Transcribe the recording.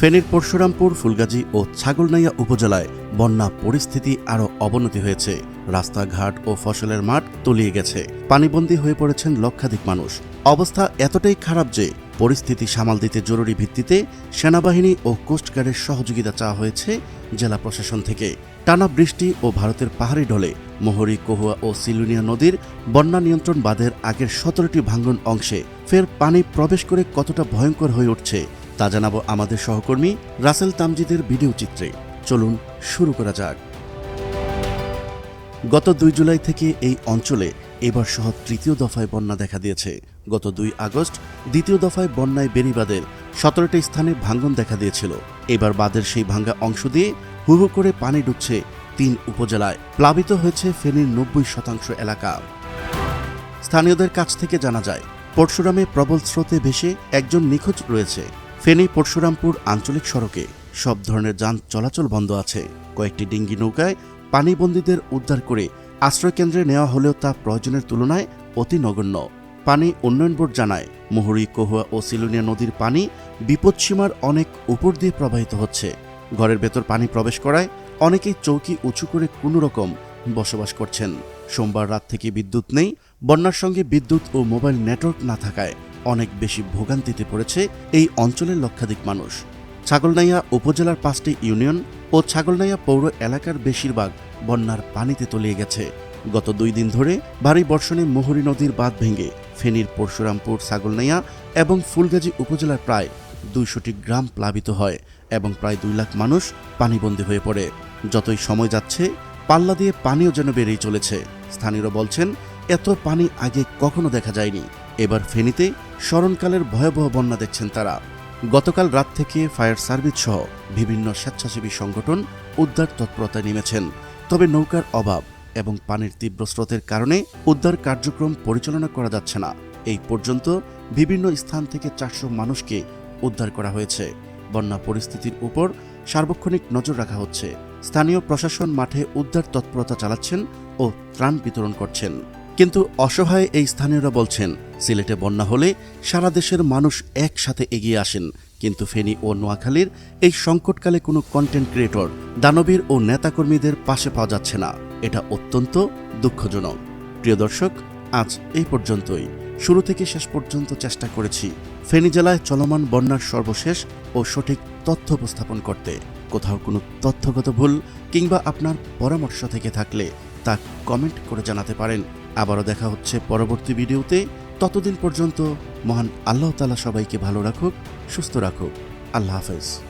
ফেনীর পরশুরামপুর, ফুলগাজী ও ছাগলনাইয়া উপজেলায় বন্যা পরিস্থিতি আরও অবনতি হয়েছে। রাস্তাঘাট ও ফসলের মাঠ তলিয়ে গেছে। পানিবন্দী হয়ে পড়েছেন লক্ষাধিক মানুষ। অবস্থা এতটাই খারাপ যে পরিস্থিতি সামাল দিতে জরুরি ভিত্তিতে সেনাবাহিনী ও কোস্টগার্ডের সহযোগিতা চাওয়া হয়েছে জেলা প্রশাসন থেকে। টানা বৃষ্টি ও ভারতের পাহাড়ি ঢলে মোহরি, কহুয়া ও সিলুনিয়া নদীর বন্যা নিয়ন্ত্রণ বাঁধের আগের সতেরোটি ভাঙ্গন অংশে ফের পানি প্রবেশ করে কতটা ভয়ঙ্কর হয়ে উঠছে তা জানাব আমাদের সহকর্মী রাসেল তামজিদের ভিডিও চিত্রে। চলুন শুরু করা যাক। গত দুই জুলাই থেকে এই অঞ্চলে এবার সহ তৃতীয় দফায় বন্যা দেখা দিয়েছে। গত দুই আগস্ট দ্বিতীয় দফায় বন্যায় বেরিবাদের সতেরোটি স্থানে ভাঙ্গন দেখা দিয়েছিল। এবার বাঁধের সেই ভাঙ্গা অংশ দিয়ে হু হু করে পানি ঢুকছে তিন উপজেলায়। প্লাবিত হয়েছে ফেনীর নব্বই শতাংশ এলাকা। স্থানীয়দের কাছ থেকে জানা যায়, পরশুরামে প্রবল স্রোতে ভেসে একজন নিখোঁজ রয়েছে। ফেনী পরশুরামপুর আঞ্চলিক সড়কে সব ধরনের যান চলাচল বন্ধ আছে। কয়েকটি ডিঙ্গি নৌকায় পানিবন্দীদের উদ্ধার করে আশ্রয়কেন্দ্রে নেওয়া হলেও তা প্রয়োজনের তুলনায় অতি নগণ্য। পানি উন্নয়ন বোর্ড জানায়, মুহুরী, কহুয়া ও সিলুনিয়া নদীর পানি বিপদসীমার অনেক উপর দিয়ে প্রবাহিত হচ্ছে। ঘরের ভেতর পানি প্রবেশ করায় অনেকেই চৌকি উঁচু করে কোনো রকম বসবাস করছেন। সোমবার রাত থেকে বিদ্যুৎ নেই, বন্যার সঙ্গে বিদ্যুৎ ও মোবাইল নেটওয়ার্ক না থাকায় অনেক বেশি ভোগান্তিতে পড়েছে এই অঞ্চলের লক্ষাধিক মানুষ। ছাগলনাইয়া উপজেলার পাঁচটি ইউনিয়ন ও ছাগলনাইয়া পৌর এলাকার বেশিরভাগ বন্যার পানিতে তলিয়ে গেছে। গত দুই দিন ধরে ভারী বর্ষণে মোহরী নদীর বাঁধ ভেঙে ফেনীর পরশুরামপুর, ছাগলনাইয়া এবং ফুলগাজী উপজেলার প্রায় দুইশোটি গ্রাম প্লাবিত হয় এবং প্রায় দুই লাখ মানুষ পানিবন্দী হয়ে পড়ে। যতই সময় যাচ্ছে পাল্লা দিয়ে পানিও যেন বেড়েই চলেছে। স্থানীয়রা বলছেন, এত পানি আগে কখনো দেখা যায়নি। এবার ফেনীতে স্মরণকালের ভয়াবহ বন্যা দেখছেন তারা। গতকাল রাত থেকে ফায়ার সার্ভিস সহ বিভিন্ন স্বেচ্ছাসেবী সংগঠন উদ্ধার তৎপরতায় নেমেছেন। তবে নৌকার অভাব এবং পানির তীব্র স্রোতের কারণে উদ্ধার কার্যক্রম পরিচালনা করা যাচ্ছে না। এই পর্যন্ত বিভিন্ন স্থান থেকে চারশো মানুষকে উদ্ধার করা হয়েছে। বন্যা পরিস্থিতির উপর সার্বক্ষণিক নজর রাখা হচ্ছে। স্থানীয় প্রশাসন মাঠে উদ্ধার তৎপরতা চালাচ্ছেন ও ত্রাণ বিতরণ করছেন। কিন্তু অসহায় এই স্থানীয়রা বলছেন, সিলেটে বন্যা হলে সারা দেশের মানুষ একসাথে এগিয়ে আসেন। কিন্তু ফেনী ও নোয়াখালীর এই সংকটকালে কোনো কন্টেন্ট ক্রিয়েটর দানবীর ও নেতাকর্মীদের পাশে পাওয়া যাচ্ছে না। এটা অত্যন্ত দুঃখজনক। প্রিয় দর্শক, আজ এই পর্যন্তই। শুরু থেকে শেষ পর্যন্ত চেষ্টা করেছি ফেনী জেলায় চলমান বন্যার সর্বশেষ ও সঠিক তথ্য উপস্থাপন করতে। কোথাও কোনো তথ্যগত ভুল কিংবা আপনার পরামর্শ থেকে থাকলে তা কমেন্ট করে জানাতে পারেন। আবারও দেখা হচ্ছে পরবর্তী ভিডিওতে। ততদিন পর্যন্ত মহান আল্লাহতালা সবাইকে ভালো রাখুক, সুস্থ রাখুক। আল্লাহ হাফেজ।